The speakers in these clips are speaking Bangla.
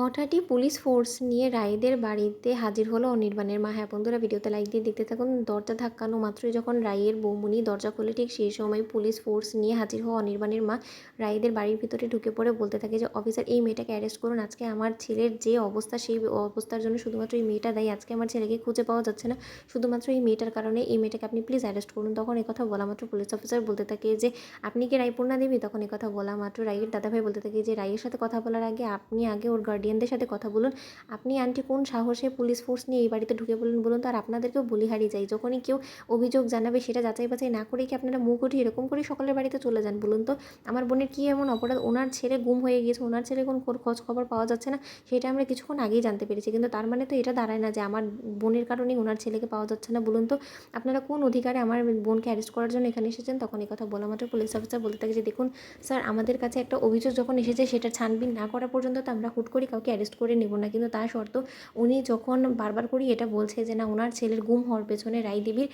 হঠাৎই পুলিশ ফোর্স নিয়ে রায়দের বাড়িতে হাজির হলো অনির্বাণের মা। হ্যাঁ বন্ধুরা, ভিডিওতে লাইক দিয়ে দেখতে থাকুন। দরজা ধাক্কানো মাত্রই যখন রায়ের বৌমনি দরজা খোলে, ঠিক সেই সময় পুলিশ ফোর্স নিয়ে হাজির হওয়া অনির্বাণের মা রায়দের বাড়ির ভিতরে ঢুকে পড়ে বলতে থাকে যে, অফিসার, এই মেয়েটাকে অ্যারেস্ট করুন। আজকে আমার ছেলের যে অবস্থা, সেই অবস্থার জন্য শুধুমাত্র এই মেয়েটা দায়ী। আজকে আমার ছেলেকে খুঁজে পাওয়া যাচ্ছে না। শুধুমাত্র এই মেয়েটার কারণে এই মেয়েটাকে আপনি প্লিজ অ্যারেস্ট করুন। তখন কথা বলা মাত্র পুলিশ অফিসার বলতে থাকে যে, আপনি কি রায়পূর্ণা দেবী? তখন কথা বলা মাত্র রায়ের দাদাভাই বলতে থাকে যে, রায়ের সাথে কথা বলার আগে আপনি আগে ওর গার্ডিয়ানদের সাথে কথা বলুন। আপনি আন্টি কোন সাহসে পুলিশ ফোর্স নিয়ে এই বাড়িতে ঢুকে বলুন বলুন তো? আর আপনাদেরকেও বলি হারিয়ে যায় যখনই কেউ অভিযোগ জানাবে, সেটা যাচাই বাছাই না করে কি আপনারা মুখ উঠিয়ে এরকম করে সকলের বাড়িতে চলে যান বলুন তো? আমার বোনের কী এমন অপরাধ? ওনার ছেলে গুম হয়ে গিয়েছে। ওনার ছেলে কোন খোঁজ খবর পাওয়া যাচ্ছে না? সেটা আমরা কিছুক্ষণ আগেই জানতে পেরেছি। কিন্তু তার মানে তো এটা দাঁড়ায় না যে আমার বোনের কারণেই ওনার ছেলেকে পাওয়া যাচ্ছে না বলুন তো? আপনারা কোন অধিকারে আমার বোনকে অ্যারেস্ট করার জন্য এখানে এসেছেন? তখন এই কথা বলা মাত্র পুলিশ অফিসার বলতে থাকে যে, দেখুন স্যার আমাদের কাছে একটা অভিযোগ যখন এসেছে, সেটা ছানবিন না করা পর্যন্ত তো আমরা হুট করে কাউকে অ্যারেস্ট করে নেব না। কিন্তু তা শর্ত, উনি যখন বারবার করেই এটা বলছে যে, না, ওনার ছেলের গুম হওয়ার পেছনে রায়দেবীর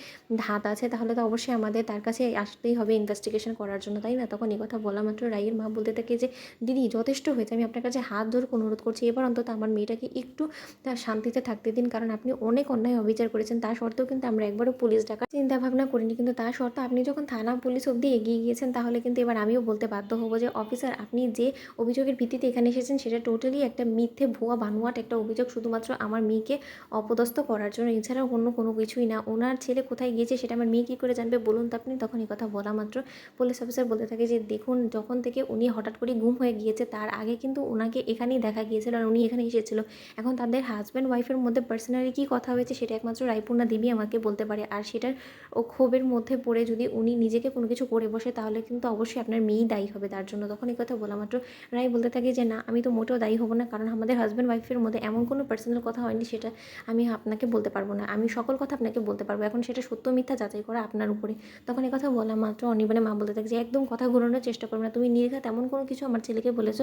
হাত আছে, তাহলে তো অবশ্যই আমাদের তার কাছে আসতেই হবে ইনভেস্টিগেশন করার জন্য। তাই না? তখন এই কথা বলা মাত্র রায়ের মা বলতে থাকে যে, দিদি, যথেষ্ট হয়েছে, আমি আপনার কাছে হাত ধরে অনুরোধ করছি, এবার অন্তত আমার মেয়েটাকে একটু তার শান্তিতে থাকতে দিন, কারণ আপনি অনেক অন্যায় অবিচার করেছেন। তা সত্ত্বেও কিন্তু আমরা একবারও পুলিশ ডাকার চিন্তা ভাবনা করিনি। কিন্তু তা সত্ত্বেও আপনি যখন থানা পুলিশ অবধি এগিয়ে গিয়েছেন, তাহলে কিন্তু এবার আমিও বলতে বাধ্য হব যে, অফিসার, আপনি যে অভিযোগের ভিত্তিতে এখানে এসেছেন, সেটা টোটালি একটা মিথ্যে ভুয়া বানোয়াট একটা অভিযোগ শুধুমাত্র আমার মেয়েকে অপদস্থ করার জন্য। এছাড়াও অন্য কোনো কিছুই না। ওনার ছেলে কোথায় গিয়েছে সেটা আমার মেয়ে কী করে জানবে বলুন তো আপনি? তখন এই কথা বলা মাত্র পুলিশ অফিসার বলতে থাকে যে, দেখুন, যখন থেকে উনি হঠাৎ করে গুম হয়ে গিয়েছে, তার আগে কিন্তু ওনাকে এখানেই দেখা গিয়েছিল আর উনি এখানে এসেছিল। এখন তাদের হাজব্যান্ড ওয়াইফের মধ্যে পার্সোনালি কী কথা হয়েছে সেটা একমাত্র রায়পূর্ণা দেবী আমাকে বলতে পারে। আর সেটার ও ক্ষোভের মধ্যে পড়ে যদি উনি নিজেকে কোনো কিছু করে বসে, তাহলে কিন্তু অবশ্যই আপনার মেয়েই দায়ী হবে তার জন্য। তখন এই কথা বলা মাত্র রায় বলতে থাকে যে, না, আমি তো মোটেও দায়ী হব না। কারণ আমাদের হাজব্যান্ড ওয়াইফের মধ্যে এমন কোনো পার্সোনাল কথা হয়নি সেটা আমি আপনাকে বলতে পারব না। আমি সকল কথা আপনাকে বলতে পারব। এখন সেটা সত্য মিথ্যা যাচাই করা আপনার উপরে। তখন এই কথা বলা মাত্র অনির্বাণে মা বলতে থাকে যে, একদম কথা ঘুরানোর চেষ্টা করবে না। তুমি নির্ঘাত এমন কোনো কিছু আমার ছেলেকে বলেছ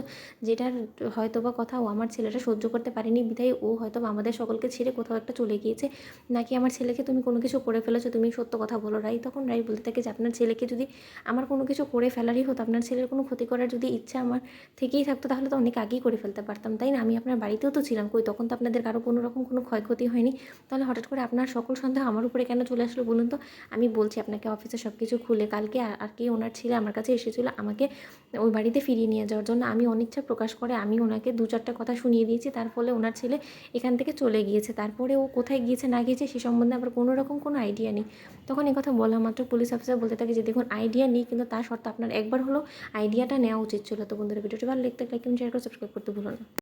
যেটার হয়তো বা কথা ও আমার ছেলেটা সহ্য করতে পারেনি। বিধায় ও হয়তো আমাদের সকলকে ছেড়ে কোথাও একটা চলে গিয়েছে। নাকি আমার ছেলেকে তুমি কোনো কিছু করে ফেলেছো? তুমি সত্য কথা বলো। রাই তখন রাই বলতে থাকে যে, আপনার ছেলেকে যদি আমার কোনো কিছু করে ফেলারই হতো, আপনার ছেলের কোনো ক্ষতি করার যদি ইচ্ছা আমার থেকেই থাকতো, তাহলে তো অনেক আগেই করে ফেলতে পারতাম। তাই না? আমি আপনার বাড়িতেও তো ছিলাম। কই, তখন তো আপনাদের কারও কোনো রকম কোনো ক্ষয়ক্ষতি হয়নি। তাহলে হঠাৎ করে আপনার সকল সন্দেহ আমার উপরে কেন চলে আসলো বলুন তো? আমি বলছি আপনাকে অফিসে সব কিছু খুলে কালকে আর কি ওনার ছেলে আমার কাছে এসেছিল আমাকে ওই বাড়িতে ফিরিয়ে নিয়ে যাওয়ার জন্য। আমি অনিচ্ছা প্রকাশ করে আমি ওনাকে দু চারটা কথা শুনিয়ে দিয়েছি। তার ফলে ওনার ছেলে এখান থেকে চলে গিয়েছে। তারপরে ও কোথায় গিয়েছে না গিয়েছে সে সম্বন্ধে আবার কোনো রকম কোনো আইডিয়া নেই। তখন কথা বলা মাত্র পুলিশ অফিসার বলতে থাকে যে, দেখুন আইডিয়া নেই, কিন্তু তার শর্তে আপনার একবার হলো আইডিয়াটা নেওয়া উচিত ছিল। তো বন্ধুরা, ভিডিওটি ভালো লিখতে লাইক শেয়ার করে সাবস্ক্রাইব করতে ভুলো না।